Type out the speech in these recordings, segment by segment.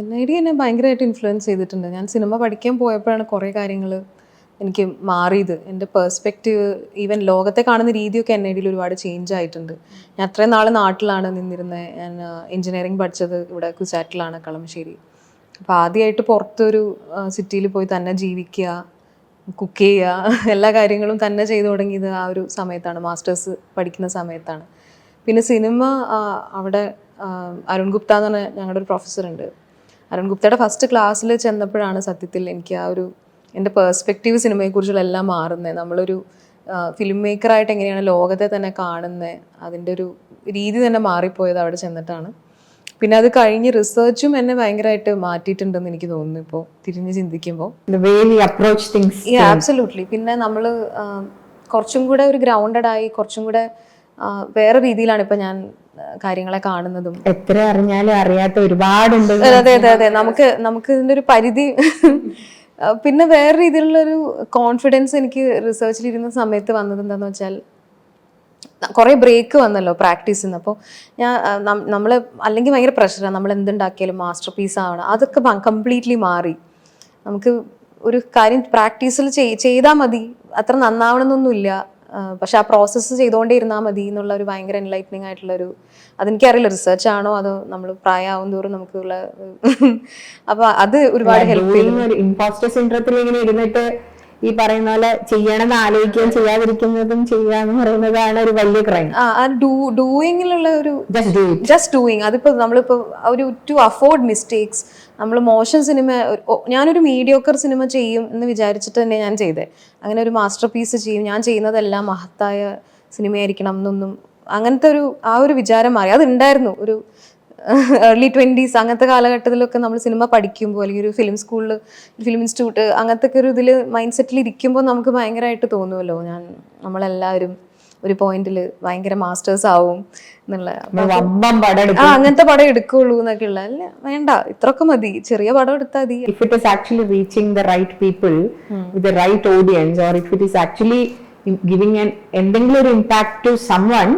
N I D എന്നെ ഭയങ്കരമായിട്ട് influence ചെയ്തിട്ടുണ്ട്. ഞാൻ സിനിമ പഠിക്കാൻ പോയപ്പോഴാണ് കുറേ കാര്യങ്ങൾ എനിക്ക് മാറിയത്. എന്റെ പേഴ്സ്പെക്റ്റീവ് ഈവൻ ലോകത്തെ കാണുന്ന രീതിയൊക്കെ എൻ ഐ ഡിയിൽ ഒരുപാട് ചേഞ്ച് ആയിട്ടുണ്ട്. ഞാൻ അത്രയും നാൾ നാട്ടിലാണ് നിന്നിരുന്നത് ഞാൻ എഞ്ചിനീയറിംഗ് പഠിച്ചത് ഇവിടെ കുസാറ്റിലാണ് കളമശ്ശേരി. അപ്പോൾ ആദ്യമായിട്ട് പുറത്തൊരു സിറ്റിയിൽ പോയി തന്നെ ജീവിക്കുക കുക്ക് ചെയ്യുക എല്ലാ കാര്യങ്ങളും തന്നെ ചെയ്തു തുടങ്ങിയത് ആ ഒരു സമയത്താണ്. മാസ്റ്റേഴ്സ് പഠിക്കുന്ന സമയത്താണ്. പിന്നെ സിനിമ അവിടെ അരുൺ ഗുപ്ത എന്ന് പറഞ്ഞ ഞങ്ങളുടെ ഒരു പ്രൊഫസർ ഉണ്ട്. അരുൺ ഗുപ്തയുടെ ഫസ്റ്റ് ക്ലാസ്സിൽ ചെന്നപ്പോഴാണ് സത്യത്തിൽ എനിക്ക് ആ ഒരു എന്റെ പേഴ്സ്പെക്റ്റീവ് സിനിമയെക്കുറിച്ചുള്ള എല്ലാം മാറുന്നത്. നമ്മളൊരു ഫിലിം മേക്കറായിട്ട് എങ്ങനെയാണ് ലോകത്തെ തന്നെ കാണുന്നത് അതിന്റെ ഒരു രീതി തന്നെ മാറിപ്പോയത് അവിടെ ചെന്നിട്ടാണ്. പിന്നെ അത് കഴിഞ്ഞ് റിസർച്ചും എന്നെ ഭയങ്കരമായിട്ട് മാറ്റിയിട്ടുണ്ടെന്ന് എനിക്ക് തോന്നുന്നു ഇപ്പോൾ തിരിഞ്ഞ് ചിന്തിക്കുമ്പോൾ. അപ്രോച്ച് ഈ ആബ്സല്യൂട്ട്ലി പിന്നെ നമ്മൾ കുറച്ചും കൂടെ ഒരു ഗ്രൗണ്ടഡ് ആയി കുറച്ചും കൂടെ വേറെ രീതിയിലാണ് ഇപ്പൊ ഞാൻ കാര്യങ്ങളെ കാണുന്നതും. എത്ര അറിഞ്ഞാലും അറിയാത്ത ഒരുപാടുണ്ട്. അതെ അതെ അതെ നമുക്ക് നമുക്ക് ഇതിന്റെ ഒരു പരിധി പിന്നെ വേറെ രീതിയിലുള്ള ഒരു കോൺഫിഡൻസ് എനിക്ക് റിസർച്ചിലിരുന്ന സമയത്ത് വന്നത് എന്താന്ന് വെച്ചാൽ കുറേ ബ്രേക്ക് വന്നല്ലോ പ്രാക്ടീസിൽ നിന്ന് അപ്പോൾ ഞാൻ നമ്മൾ അല്ലെങ്കിൽ ഭയങ്കര പ്രഷറാണ് നമ്മൾ എന്തുണ്ടാക്കിയാലും മാസ്റ്റർ പീസ് ആവണം. അതൊക്കെ കംപ്ലീറ്റ്ലി മാറി. നമുക്ക് ഒരു കാര്യം പ്രാക്ടീസിൽ ചെയ്താൽ മതി. അത്ര നന്നാവണമെന്നൊന്നുമില്ല പക്ഷെ ആ പ്രോസസ്സ് ചെയ്തുകൊണ്ടേ ഇരുന്നാൽ മതി എന്നുള്ള ഒരു ഭയങ്കര എൻലൈറ്റനിങ് ആയിട്ടുള്ളൊരു അതെനിക്കറിയില്ല റിസർച്ച് ആണോ അതോ നമ്മൾ പ്രായമാവും തോറും നമുക്കുള്ള അപ്പൊ അത് ഒരുപാട് ഹെൽപ്പ് ചെയ്തു. ഇങ്ങനെ ഇരുന്നിട്ട് ഈ പറയുന്ന പോലെ ചെയ്യണമെന്ന് ആലോചിക്കുകയും ചെയ്യാതിരിക്കുന്നതും ചെയ്യുക എന്ന് പറയുന്നതാണ് ഒരു വലിയ ക്രൈം ഡൂയിങ്ങിലുള്ള ഒരു ജസ്റ്റ് ഡൂയിങ് അതിപ്പോ നമ്മളിപ്പോ ഒരു ടു അഫോർഡ് മിസ്റ്റേക്സ് നമ്മൾ മോശം സിനിമ ഞാനൊരു മീഡിയോക്കർ സിനിമ ചെയ്യും എന്ന് വിചാരിച്ചിട്ട് തന്നെ ഞാൻ ചെയ്തേ. അങ്ങനെ ഒരു മാസ്റ്റർ പീസ് ചെയ്യും. ഞാൻ ചെയ്യുന്നതെല്ലാം മഹത്തായ സിനിമയായിരിക്കണം എന്നൊന്നും അങ്ങനത്തെ ഒരു ആ ഒരു വിചാരം മാറി. അതുണ്ടായിരുന്നു. ഒരു ഏർലി ട്വന്റീസ് അങ്ങനത്തെ കാലഘട്ടത്തിലൊക്കെ നമ്മൾ സിനിമ പഠിക്കുമ്പോൾ അല്ലെങ്കിൽ ഒരു ഫിലിം സ്കൂളിൽ ഫിലിം ഇൻസ്റ്റിറ്റ്യൂട്ട് അങ്ങനത്തെ ഒക്കെ ഒരു ഇതിൽ മൈൻഡ് സെറ്റിൽ ഇരിക്കുമ്പോൾ നമുക്ക് ഭയങ്കരമായിട്ട് തോന്നുമല്ലോ ഞാൻ നമ്മളെല്ലാവരും ഒരു പോയിന്റിൽ ഭയങ്കര മാസ്റ്റേഴ്സ് ആവും എന്നുള്ള. ആ അങ്ങനത്തെ പടം എടുക്കുള്ളൂ എന്നൊക്കെ ഉള്ള. അല്ല വേണ്ട ഇത്രയൊക്കെ മതി. ചെറിയ പടം എടുത്താൽ മതി. If it is actually reaching the right people with the right audience or if it is actually giving എന്തെങ്കിലും ഒരു impact to someone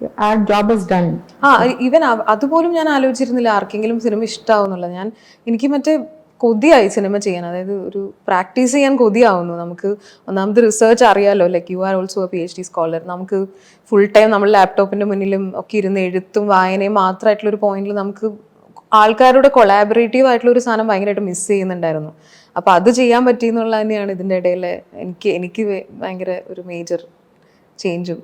our job is done. ആ ഈവൻ അതുപോലും ഞാൻ ആലോചിച്ചിരുന്നില്ല ആർക്കെങ്കിലും സിനിമ ഇഷ്ടാവുന്നുള്ള ഞാൻ എനിക്ക് മറ്റേ കൊതിയായി സിനിമ ചെയ്യാൻ. അതായത് ഒരു പ്രാക്ടീസ് ചെയ്യാൻ കൊതിയാവുന്നു. നമുക്ക് ഒന്നാമത് റിസർച്ച് അറിയാലോ. Like you are also a P H D scholar നമുക്ക് ഫുൾ ടൈം നമ്മൾ ലാപ്ടോപ്പിന്റെ മുന്നിലും ഒക്കെ ഇരുന്ന് എഴുത്തും വായനയും മാത്രമായിട്ടുള്ള ഒരു പോയിന്റിൽ നമുക്ക് ആൾക്കാരുടെ കൊളാബറേറ്റീവ് ആയിട്ടുള്ള ഒരു സാധനം ഭയങ്കരമായിട്ട് മിസ് ചെയ്യുന്നുണ്ടായിരുന്നു. അപ്പൊ അത് ചെയ്യാൻ പറ്റിയെന്നുള്ള തന്നെയാണ് ഇതിന്റെ ഇടയിൽ എനിക്ക് എനിക്ക് ഭയങ്കര ഒരു മേജർ ചേഞ്ചും